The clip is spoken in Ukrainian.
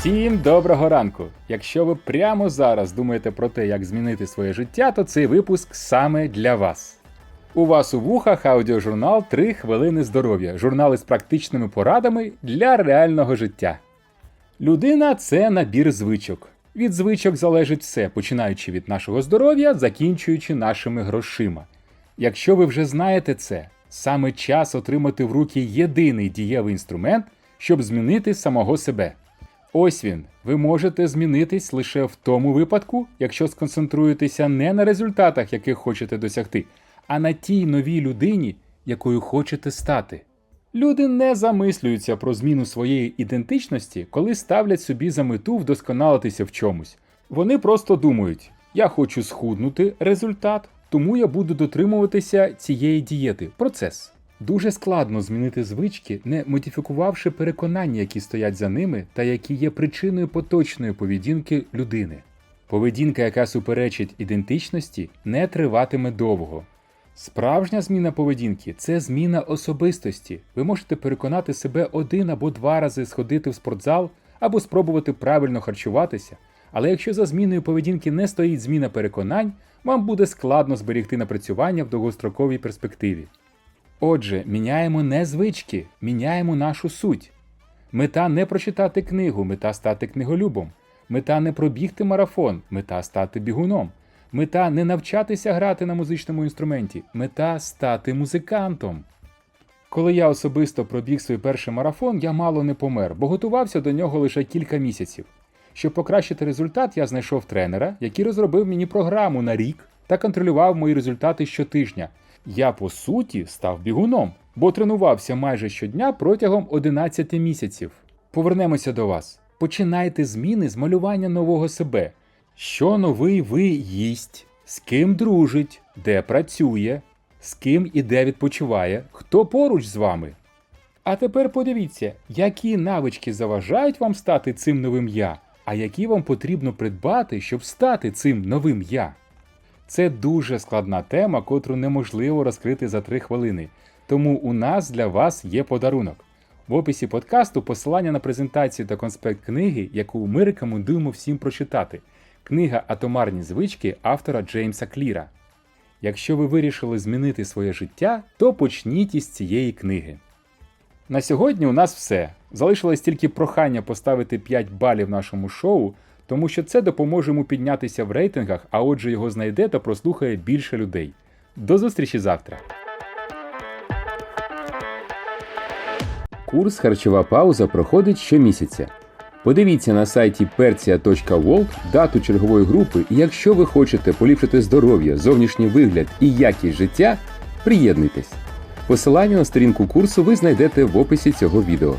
Всім доброго ранку! Якщо ви прямо зараз думаєте про те, як змінити своє життя, то цей випуск саме для вас. У вас у вухах аудіожурнал «3 хвилини здоров'я, журнал із практичними порадами для реального життя. Людина це набір звичок. Від звичок залежить все, починаючи від нашого здоров'я, закінчуючи нашими грошима. Якщо ви вже знаєте це, саме час отримати в руки єдиний дієвий інструмент, щоб змінити самого себе. Ось він. Ви можете змінитись лише в тому випадку, якщо сконцентруєтеся не на результатах, яких хочете досягти, а на тій новій людині, якою хочете стати. Люди не замислюються про зміну своєї ідентичності, коли ставлять собі за мету вдосконалитися в чомусь. Вони просто думають: я хочу схуднути результат, тому я буду дотримуватися цієї дієти. Процес. Дуже складно змінити звички, не модифікувавши переконання, які стоять за ними, та які є причиною поточної поведінки людини. Поведінка, яка суперечить ідентичності, не триватиме довго. Справжня зміна поведінки це зміна особистості. Ви можете переконати себе один або два рази сходити в спортзал або спробувати правильно харчуватися. Але якщо за зміною поведінки не стоїть зміна переконань, вам буде складно зберігти напрацювання в довгостроковій перспективі. Отже, міняємо не звички, міняємо нашу суть. Мета не прочитати книгу, мета стати книголюбом. Мета не пробігти марафон, мета стати бігуном. Мета не навчатися грати на музичному інструменті, мета стати музикантом. Коли я особисто пробіг свій перший марафон, я мало не помер, бо готувався до нього лише кілька місяців. Щоб покращити результат, я знайшов тренера, який розробив мені програму на рік та контролював мої результати щотижня. Я по суті став бігуном, бо тренувався майже щодня протягом 11 місяців. Повернемося до вас. Починайте зміни з малювання нового себе. Що новий ви їсть, з ким дружить, де працює, з ким і де відпочиває, хто поруч з вами. А тепер подивіться, які навички заважають вам стати цим новим я, а які вам потрібно придбати, щоб стати цим новим я. Це дуже складна тема, котру неможливо розкрити за 3 хвилини. Тому у нас для вас є подарунок. В описі подкасту посилання на презентацію та конспект книги, яку ми рекомендуємо всім прочитати. Книга Атомарні звички автора Джеймса Кліра. Якщо ви вирішили змінити своє життя, то почніть із цієї книги. На сьогодні у нас все. Залишилось тільки прохання поставити 5 балів нашому шоу, тому що це допоможе йому піднятися в рейтингах, а отже його знайде та прослухає більше людей. До зустрічі завтра! Курс харчова пауза проходить щомісяця. Подивіться на сайті persia.world дату чергової групи, і якщо ви хочете поліпшити здоров'я, зовнішній вигляд і якість життя, приєднуйтесь. Посилання на сторінку курсу ви знайдете в описі цього відео.